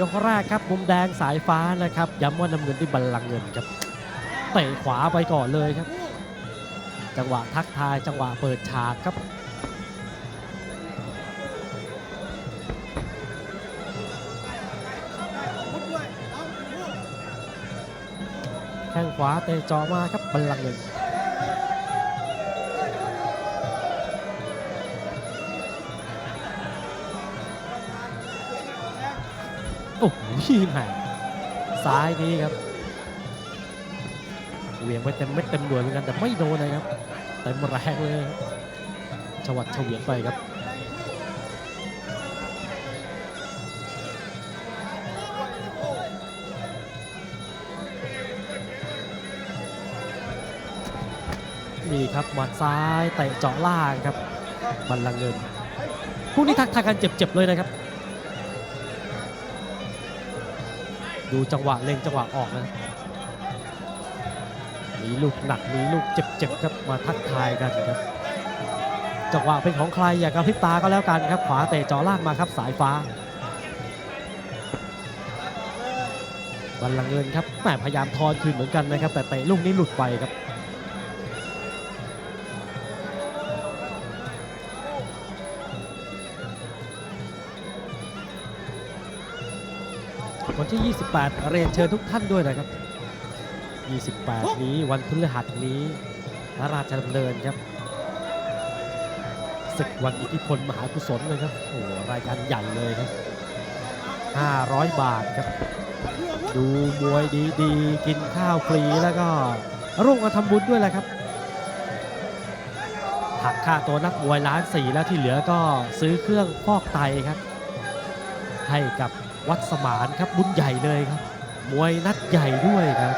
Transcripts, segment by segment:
ยกแรกครับมุมแดงสายฟ้านะครับย้ำว่าน้ำเงินที่บัลลังก์เงินครับเตะขวาไปก่อนเลยครับ จังหวะทักทายจังหวะเปิดฉากครับแข้งขวาเตะจอมาครับบัลลังก์เงิน โอ้โหแหม่ซ้ายนี้ครับเหวียงไปเต็มเม็ดเต็มหน่วยเหมือนกันแต่ไม่โดนนะครับเต็มแรงเลยชวัดเฉวียนไปครับนี่ครับหมัดซ้ายเตะเจาะล่างครับบัลลังเงินคู่นี้ทักทายกันเจ็บๆเลยนะครับ ดูจังหวะเล็งจังหวะออกนะมีลูกหนักมีลูกเจ็บๆครับมาทักทายกันครับ จังหวะเป็นของใครอย่ากระพริบตาก็แล้วกันครับ ขวาเตะจ่อล่างมาครับสายฟ้าบอลลังเงินครับแหมพยายามทอนคืนเหมือนกันนะครับ แต่เตะลูกนี้หลุดไปครับ วันที่ 28 เรียนเชิญทุกท่านด้วยนะครับ 28 นี้วันพฤหัสนี้พระราชดำเนินครับศึกวันอิทธิพลมหากุศลเลยครับโอ้โหรายการใหญ่เลยครับ 500 บาทครับ ดูมวยดีๆ กินข้าวฟรีแล้วก็ร่วมกันทำบุญด้วยแหละครับหักค่าตัวนักมวยล้านสี่แล้วที่เหลือก็ซื้อเครื่องฟอกไตครับ ให้กับ วัดสมานครับบุญใหญ่เลยครับ มวยนัดใหญ่ด้วยครับ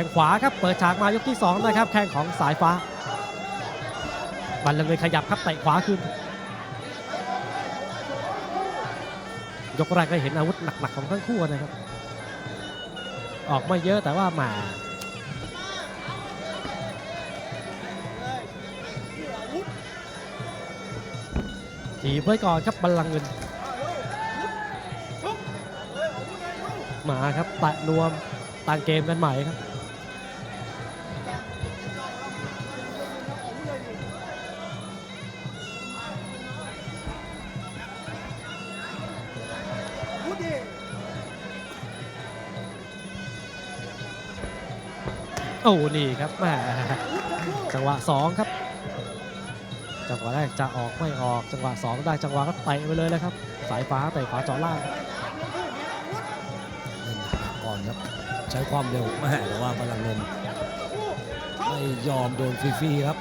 ข้งขวาครับเปิดฉากมายกที่2นะครับแข้งของสายฟ้าบัลลังเลยขยับครับเตะขวาขึ้น ยกแรกก็เห็นอาวุธหนักๆของทั้งคู่นะครับ ออกไมาเยอะแต่ว่าหมาถีบไว้ก่อนครับบัลลังก์เงิน มาครับแตะนวมต่างเกมกันใหม่ครับ อ้นี่ครับแหมจังหวะ2ครับ จังหวะแรกจะออกไม่ออกจังหวะ2ได้จังหวะก็เตะไปเลยเลยครับ สายฟ้าเตะขวาเจอล่างเล่นหนักก่อนครับ ใช้ความเร็วแม่แต่ว่าพลังเงินไม่ยอมโดนฟรีๆครับ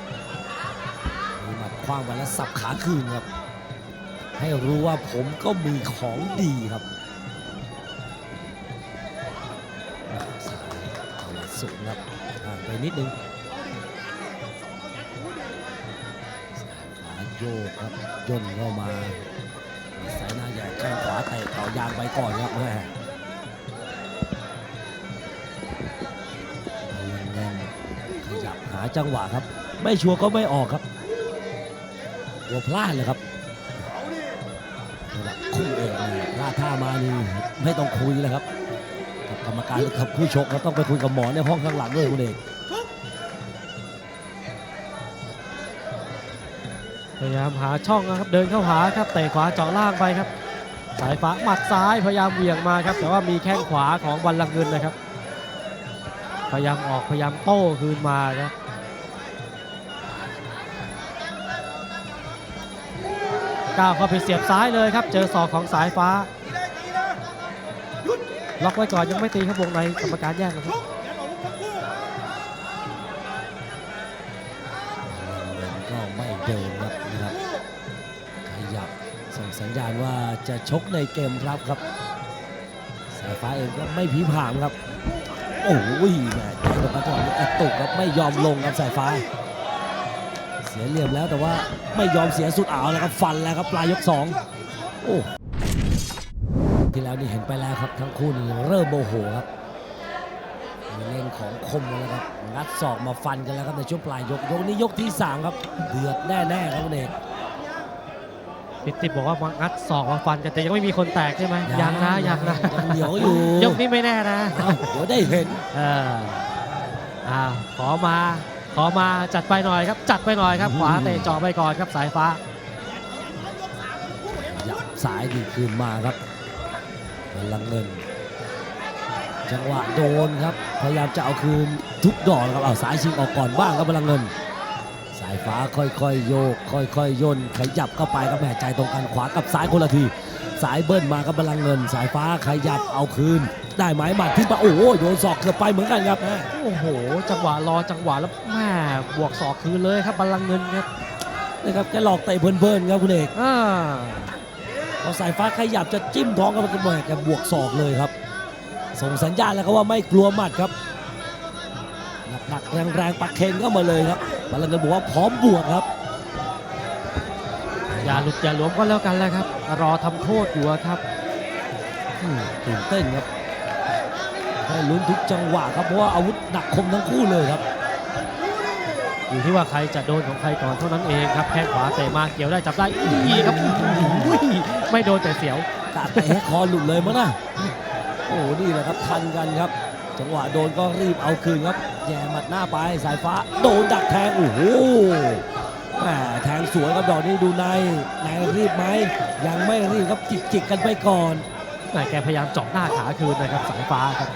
มีหมัดคว้างไปแล้วสับขาคืนครับ ให้รู้ว่าผมก็มีของดีครับสูงครับ ไปนิดนึงซ้ายขาโยกครับย่นเข้ามาสายหน้าใหญ่แข้งขวาเตะต่อยางไปก่อนครับแม่พลังเงินขยับหาจังหวะครับ ไม่ชัวร์ก็ไม่ออกครับหัวพลาดเลยครับคู่เอกนี่พลาดท่ามานี่ไม่ต้องคุยเลยครับกับกรรมการกับผู้ชกก็ต้องไปคุยกับหมอในห้องข้างหลังด้วยคุณเอก พยายามหาช่องนะครับเดินเข้าหาครับเตะขวาเจาะล่างไปครับ สายฟ้าหมัดซ้ายพยายามเหวี่ยงมาครับแต่ว่ามีแข้งขวาของวันลังเงินนะครับ พยายามออกพยายามโต้คืนมาครับก้าวเข้าไปเสียบซ้ายเลยครับ เจอศอกของสายฟ้า ล็อกไว้ก่อนยังไม่ตีครับวงในกรรมการแยกนะครับ จะชกในเกมรับครับ สายฟ้าเองก็ไม่ผีผามครับ โอ้ยแม่ใจตรงกันจัวนี้กระตุกครับไม่ยอมลงครับสายฟ้า เสียเหลี่ยมแล้วแต่ว่าไม่ยอมเสียสุดอ่าวแล้วครับฟันแล้วครับปลายยกสองโอ้ที่แล้วนี่เห็นไปแล้วครับทั้งคู่นี่เริ่มโมโหครับมีเล่นของคมแล้วครับงัดศอกมาฟันกันแล้วครับในช่วงปลายยกยกนี้ยกที่สามครับเดือดแน่ๆครับเอก พิติบอกว่ามางัดศอกมาฟันกันแต่ยังไม่มีคนแตกใช่ไหมยังนะยังนะยังเหนียวอยู่ยกนี้ไม่แน่นะเอ้าเดี๋ยวได้เห็นเอออ่าขอมาขอมาจัดไปหน่อยครับ จัดไปหน่อยครับขวาเตะเจ่อไปก่อนครับสายฟ้ายับสายดีคืนมาครับพลังเงิน จังหวะโดนครับพยายามจะเอาคืนทุกดอกนะครับเอาสายชิงออกก่อนบ้างครับพลังเงินสายฟ้าค่อยๆโยก ค่อยๆย่นขยับเข้าไปครับแหม่ใจตรงกันขวากับซ้ายคนละที สายเบิ้ลมาครับพลังเงิน สายฟ้าขยับเอาคืน ได้ไหมหมัดขึ้นมาโอ้โหโดนศอกเกือบไปเหมือนกันครับโอ้โห จังหวะรอจังหวะแล้วแม่บวกศอกคืนเลยครับบัลลังก์เงินครับนะครับแกหลอกเตะเพลินๆครับคุณเอกอ่าพอสายฟ้าขยับจะจิ้มท้องกับมันแหม่แกบวกศอกเลยครับ ส่งสัญญาณแล้วครับว่าไม่กลัวหมัดครับหนักๆแรงๆปักเคนเข้ามาเลยครับ พลังเงินบอกว่าพร้อมบวกครับ อย่าหลุดอย่าหลวมก็แล้วกันแหละครับ รอทำโทษอยู่อะครับอืมตื่นเต้นครับให้ลุ้นทุกจังหวะครับเพราะว่าอาวุธหนักคมทั้งคู่เลยครับ อยู่ที่ว่าใครจะโดนของใครก่อนเท่านั้นเองครับแข้งขวาเตะมาเกี่ยวได้จับได้อีครับอุ้ยไม่โดนแต่เสียวกะเตะให้คอหลุดเลยมั้งนะโอ้โหนี่แหละครับทันกันครับ จังหวะโดนก็รีบเอาคืนครับ แย่หมัดหน้าไปสายฟ้าโดนดักแทงโอ้โหแหมแทงสวยครับดอกนี้ดูในในรีบไหมยังไม่รีบครับจิกจิกๆกันไปก่อนแต่แกพยายามเจาะหน้าขาคืนนะครับสายฟ้าครับ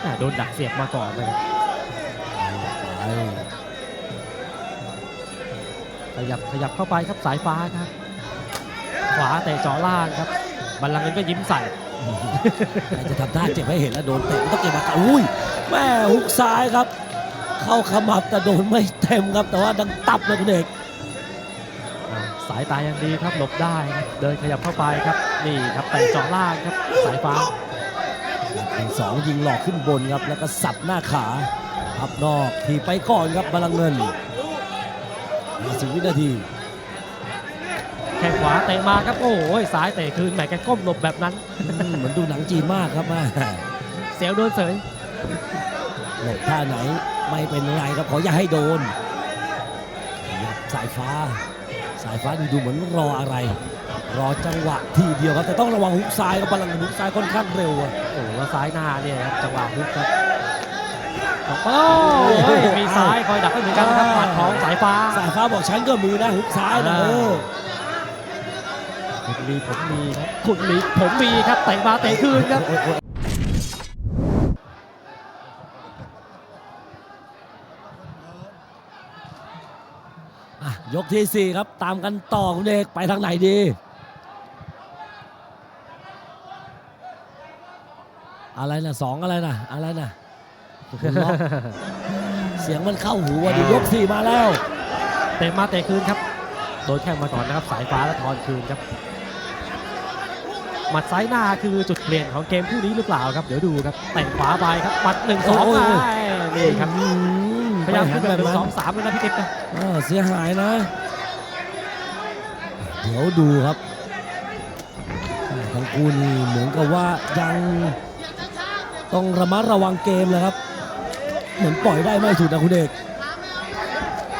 แหม่โดนดักเสียบมาก่อนนะครับไปขยับขยับเข้าไปครับสายฟ้าครับ ขวาเตะเจาะล่างครับบัลลังก์เงินก็ยิ้มใส่ใครจะทำท่าเจ็บให้เห็นแล้วโดนเตะมันต้องเก็บอาการอุ้ย แม่ฮุกซ้ายครับ เข้าขมับแต่โดนไม่เต็มครับ แต่ว่าดังตับเลยคุณเอกอ่าสายตายังดีครับหลบได้ครับเดินขยับเข้าไปครับนี่ครับเตะเจาะล่างครับสายฟ้าหนึ่งสองยิงหลอกขึ้นบนครับแล้วก็สับหน้าขาพับนอกทีบไปก่อนครับบาลังเงิน20วินาทีแข้งขวาเตะมาครับโอ้ยซ้ายเตะคืนแหมแกก้มหลบแบบนั้นอืมเหมือนดูหนังจีนมากครับแม่เสียวโดนเสย หลบท่าไหนไม่เป็นไรครับขออย่าให้โดนขยับสายฟ้า สายฟ้าดูดูเหมือนรออะไร รอจังหวะทีเดียวครับแต่ต้องระวังฮุกซ้ายครับบาลังเงินฮุกซ้ายค่อนข้างเร็วอะโอ้แล้วซ้ายหน้าเนี่ยครับจังหวะฮุกครับโอ้ยมีซ้ายคอยดักให้เหมือนกันนะครับหมัดของสายฟ้า สายฟ้าบอกฉันก็มีนะฮุกซ้ายนะอ่าเออคุณมีผมมีครับคุณมีผมมีครับเตะมาเตะคืนครับ ยโอ๊ยอะยกที่ 4 ครับตามกันต่อคุณเอกไปทางไหนดีอะไรนะสองอะไรนะอะไรนะคุณล็อกเสียงมันเข้าหูว่ะดิยกสี่มาแล้ว เตะมาเตะคืนครับ โดนแข้งมาก่อนนะครับ สายฟ้าแล้วทอนคืนครับ หมัดซ้ายหน้าคือจุดเปลี่ยนของเกมคู่นี้หรือเปล่าครับ เดี๋ยวดูครับแต่งขวาไปครับหมัดหนึ่งสองโอ้ยไปนี่ครับอืมพ ยายามไปขึ้นหัแบบหนึ่นั้นงสองสามเลยนะพี่ติ๊กนะเออเสียหายนะ เดี๋ยวดูครับทั้งคู่นี่เหมือนกับว่ายังต้องระมัดระวังเกมเลยครับ เหมือนปล่อยได้ไม่ถูกนะคุณเอก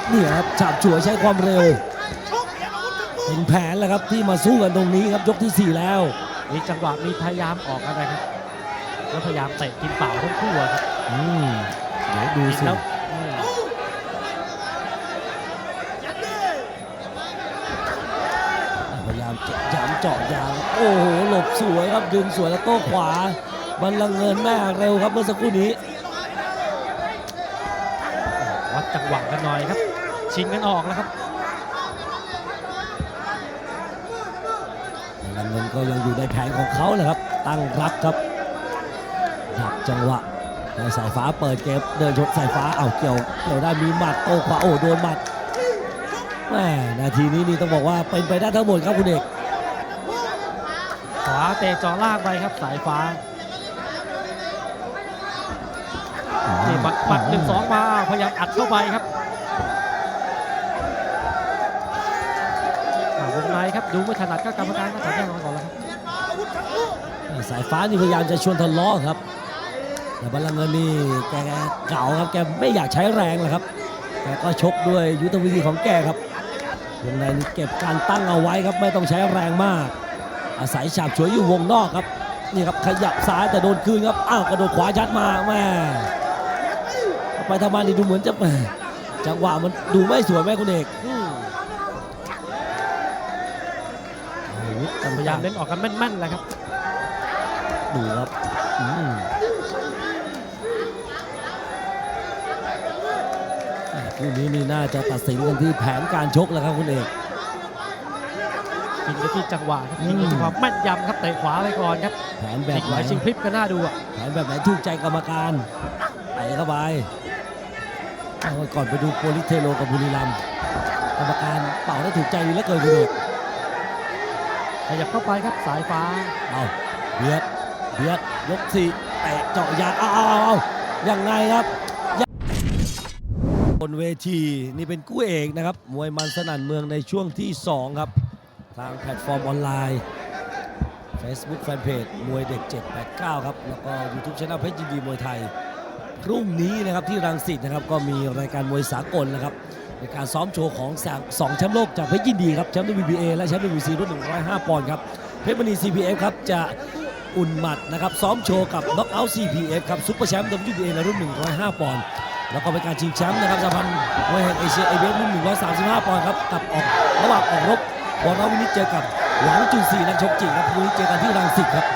เนี่ยครับฉาบฉวยใช้ความเร็วเป็นแผนแหละครับที่มาสู้กันตรงนี้ครับยกทีสี่ 4 แล้วมีจังหวะมีพยายามออกอะไรครับ แล้วพยายามเตะกินเปล่าทั้งคู่อะครับอืมเดี๋ยวดูสิ โอ้โหหลบสวยครับดึงสวยแล้วโต้ขวาบัลลังก์เงินแม่เร็วครับเมื่อสักครู่นี้วัดจังหวะกันหน่อยครับ ชิงกันออกแล้วครับบัลลังก์เงินก็ยังอยู่ในแผนของเขาเลยครับ ตั้งรับครับดักจังหวะแต่สายฟ้าเปิดเกมเดินชกสายฟ้าเอาเกี่ยวเกี่ยวได้มีหมัดโต้ขวาโอ้โดนหมัดแม่นาทีนี้นี่ต้องบอกว่าเป็นไปได้ทั้งหมดครับคุณเอกขวาเตะเจอล่างไปครับสายฟ้านี่บัดบัดหนึ่งสองมาพยายามอัดเข้าไปครับวงในครับดูไม่ถนัดก็กรรมการก็จับแยกออกก่อนแล้วครับสายฟ้านี่พยายามจะชวนทะเลาะครับ แต่บัลลังก์เงินนี่แกเก่าครับแกไม่อยากใช้แรงเลยครับแกก็ชกด้วยยุทธวิธีของแกครับวงในนี่เก็บการตั้งเอาไว้ครับไม่ต้องใช้แรงมาก อาศัยฉาบฉวยอยู่วงนอกครับนี่ครับขยับซ้ายแต่โดนคืนครับอ้าวกระโดดขวายัดมาแม่ไปทำมานี่ดูเหมือนจะแหม่จังหวะมันดูไม่สวยไหมคุณเอกอืมอาวุธต่งๆพยายามเล่นออกกันแม่นๆเลยครับดูครับอืมแหม่คู่นี้นี่น่าจะตัดสินกันที่แผนการชกแล้วครับคุณเอก กินไปที่จังหวะครับอืมกินไปที่ความแม่นยำครับเตะขวาไปก่อนครับแผนแบบจิกไหไหนวชิงพลิบก็น่าดูอะแผนแบบไหนถูกใจกรรมการไปเข้าไปเอาไว้ก่อนไปดูโปลิสเทโลกับบุรีรัมย์กรรมการเป่าได้ถูกใจดีเหลือเกินคุณเอกขยับเข้าไปครับสายฟ้าเอาเบียดเบียดยกสี่เตะเจาะยางเอาเอาเอาเอายังไงครับยังบนเวทีนี่เป็นกู้เอกนะครับ มวยมันสนั่นเมืองในช่วงที่ 2 ครับ ทางแพลตฟอร์มออนไลน์ Facebook Fanpage มวยเด็ก 789 ครับ แล้วก็ YouTube Channel เพชรยินดีมวยไทย พรุ่งนี้นะครับที่รังสิตนะครับก็มีรายการมวยสากลนะครับในการซ้อมโชว์ของสองแชมป์โลกจากเพชรยินดีครับแชมป์ WBA และแชมป์ WBC รุ่น 105 ปอนด์ครับเพชรมณี CPF ครับจะอุ่นหมัดนะครับซ้อมโชว์กับ Knockout CPF ครับซุปเปอร์แชมป์ WBA ในรุ่น 105 ปอนด์แล้วก็เป็นการชิงแชมป์นะครับสหพันธ์มวยแห่งเอเชียเอเวรุ่น135 ปอนด์ครับกับออกระหว่างออกรบ วรวินิจเจอกับหวังจุนซีนักชกจริงครับพรุ่งนี้เจอกันที่รังสิตครับ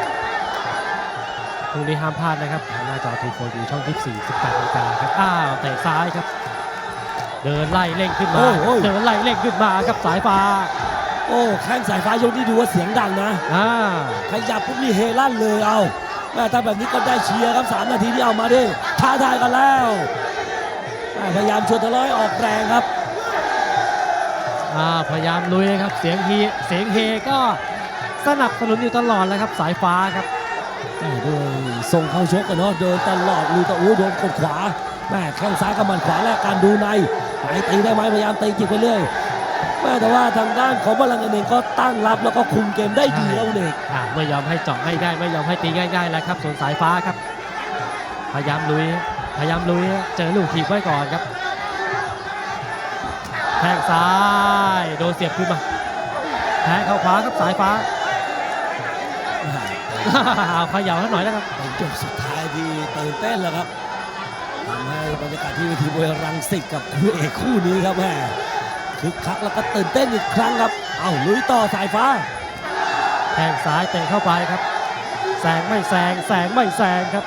พรุ่งนี้ห้ามพลาดนะครับทางหน้าจอทูโฟดูช่องที่4 18นาฬิกาครับอ้าวเตะซ้ายครับ เดินไล่เร่งขึ้นมาโอ้โหเดินไล่เร่งขึ้นมาครับสายฟ้า โอ้แข้งสายฟ้ายกนี่ดูว่าเสียงดังนะอ่าขยับปุ๊บนี่เฮลั่นเลยเอาแม่ถ้าแบบนี้ก็ได้เชียร์ครับสามนาทีที่เอามาดิท้าทายกันแล้วแม่พยายามชวนทะเลาะให้ออกแรงครับ อ่าพยายามลุยครับเสียงเฮเสียงเฮก็สนับสนุนอยู่ตลอดเลยครับสายฟ้าครับแม่ด้วยส่งเข้าชกกันเนาะเดินตลอดลุยตะอู้โดนกดขวาแม่แข้งซ้ายกับหมันขวาแลกการดูในไปตีได้ไหมพยายามตีจิกไปเรื่อยแม่แต่ว่าทางด้านของบอลลังก์เองก็ตั้งรับแล้วก็คุมเกมได้ดีแล้วเด็กอ่าไม่ยอมให้เจาะง่ายๆไม่ยอมให้ตีง่ายๆแล้วครับส่วนสายฟ้าครับ พยายามลุยพยายามลุยเจอลูกถีบไว้ก่อนครับแทงซ้าย โดนเสียบขึ้นมาแทงเข้าขวาครับสายฟ้าเอาเขย่าให้หน่อยแล้วครับเป็นจบสุดท้ายที่ตื่นเต้นแล้วครับทำให้บรรยากาศที่เวทีมวยรังสิตกับคู่เอกคู่นี้ครับแม่คึกคักแล้วก็ตื่นเต้นอีกครั้งครับ เอาลุยต่อสายฟ้าแทงซ้ายเตะเข้าไปครับแซงไม่แซงแซงไม่แซงครับ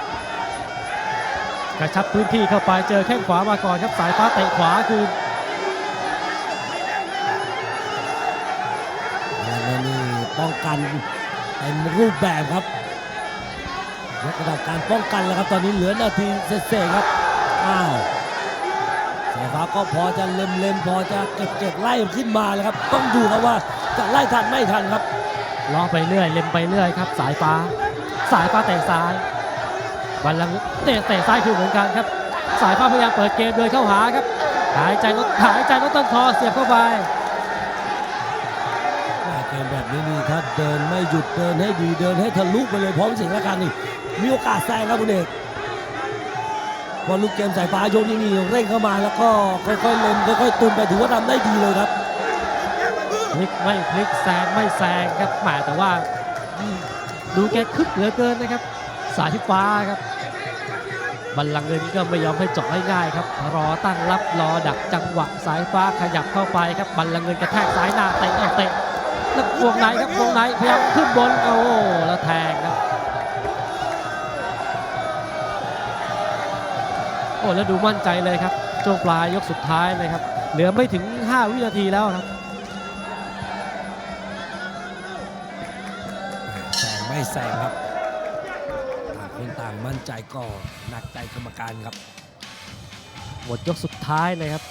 กระชับพื้นที่เข้าไปเจอแข้งขวามาก่อนครับสายฟ้าเตะขวาคืน กันเต็มรูปแบบครับยกระดับการป้องกันแล้วครับตอนนี้เหลือนาทีเศษครับอ้าวสายฟ้าก็พอจะเล็มเล็มๆพอจะเก็บเก็บไล่ขึ้นมาแล้วครับ ต้องดูครับว่าจะไล่ทันไม่ทันครับล้อไปเรื่อยเล็มไปเรื่อยครับ สายฟ้า สายฟ้าเตะซ้ายบัลลังเตะเตะซ้ายคือเหมือนกันครับ สายฟ้าพยายามเปิดเกมเดินเข้าหาครับ หายใจลดหายใจลดต้นคอเสียบเข้าไป นี้นี่ถ้าเดินไม่หยุดเดินให้ดีเดินให้ทะลุไปเลยพร้อมเสียงละกันนี่มีโอกาสแซงครับคุณเอกพอลูกเกมสายฟ้ายกนี่นี่เร่งเข้ามาแล้วก็ค่อยๆเล็มค่อยๆตุนไปถือว่าทำได้ดีเลยครับพลิกไม่พลิกแซงไม่แซงครับแหมแต่ว่าดูแกคึกเหลือเกินนะครับ สายฟ้าครับบัลลังเงินก็ไม่ยอมให้เจาะง่ายๆครับ รอตั้งรับรอดักจังหวะสายฟ้าขยับเข้าไปครับบัลลังเงินกระแทกซ้ายหน้าเตะเอาเตะ แล้ววงในครับวงในพยายามขึ้นบนโอ้โหแล้วแทงครับโอ้แล้วดูมั่นใจเลยครับช่วงปลายยกสุดท้ายนะครับ เหลือไม่ถึง 5 วินาทีแล้วครับแซงไม่แซงครับต่างคนต่างมั่นใจก็หนักใจกรรมการครับหมดยกสุดท้ายเลยครับ